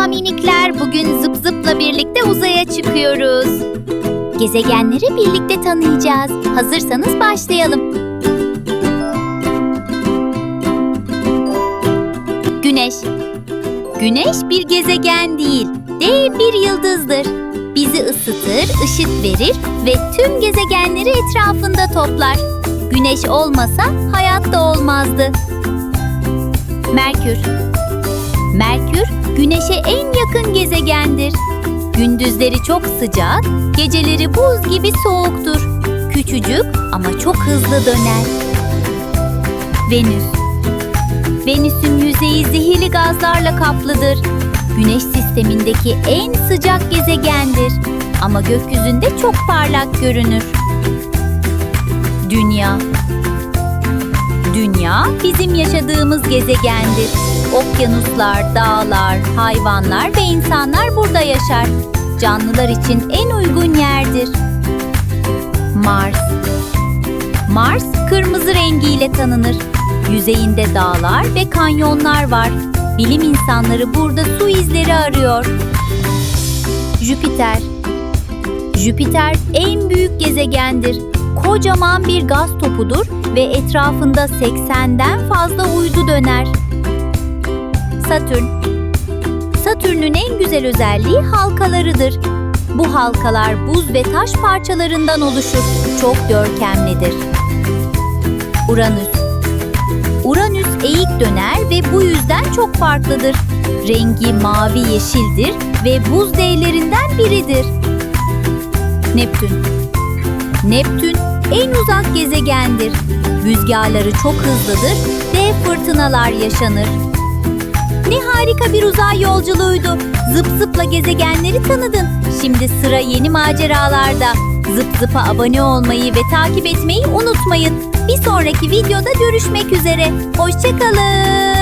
Merhaba minikler. Bugün zıp zıpla birlikte uzaya çıkıyoruz. Gezegenleri birlikte tanıyacağız. Hazırsanız başlayalım. Güneş. Güneş bir gezegen değil, dev bir yıldızdır. Bizi ısıtır, ışık verir ve tüm gezegenleri etrafında toplar. Güneş olmasa hayat da olmazdı. Merkür. Merkür, Güneş'e en yakın gezegendir. Gündüzleri çok sıcak, geceleri buz gibi soğuktur. Küçücük ama çok hızlı döner. Venüs. Venüs'ün yüzeyi zehirli gazlarla kaplıdır. Güneş sistemindeki en sıcak gezegendir. Ama gökyüzünde çok parlak görünür. Dünya. Dünya bizim yaşadığımız gezegendir. Okyanuslar, dağlar, hayvanlar ve insanlar burada yaşar. Canlılar için en uygun yerdir. Mars. Mars kırmızı rengiyle tanınır. Yüzeyinde dağlar ve kanyonlar var. Bilim insanları burada su izleri arıyor. Jüpiter. Jüpiter en büyük gezegendir. Kocaman bir gaz topudur ve etrafında 80'den fazla uydu döner. Satürn. Satürn'ün en güzel özelliği halkalarıdır. Bu halkalar buz ve taş parçalarından oluşur. Çok görkemlidir. Uranüs. Uranüs eğik döner ve bu yüzden çok farklıdır. Rengi mavi yeşildir ve buz devlerinden biridir. Neptün. Neptün en uzak gezegendir. Rüzgarları çok hızlıdır ve fırtınalar yaşanır. Ne harika bir uzay yolculuğuydu. Zıp zıpla gezegenleri tanıdın. Şimdi sıra yeni maceralarda. Zıp zıpa abone olmayı ve takip etmeyi unutmayın. Bir sonraki videoda görüşmek üzere. Hoşçakalın.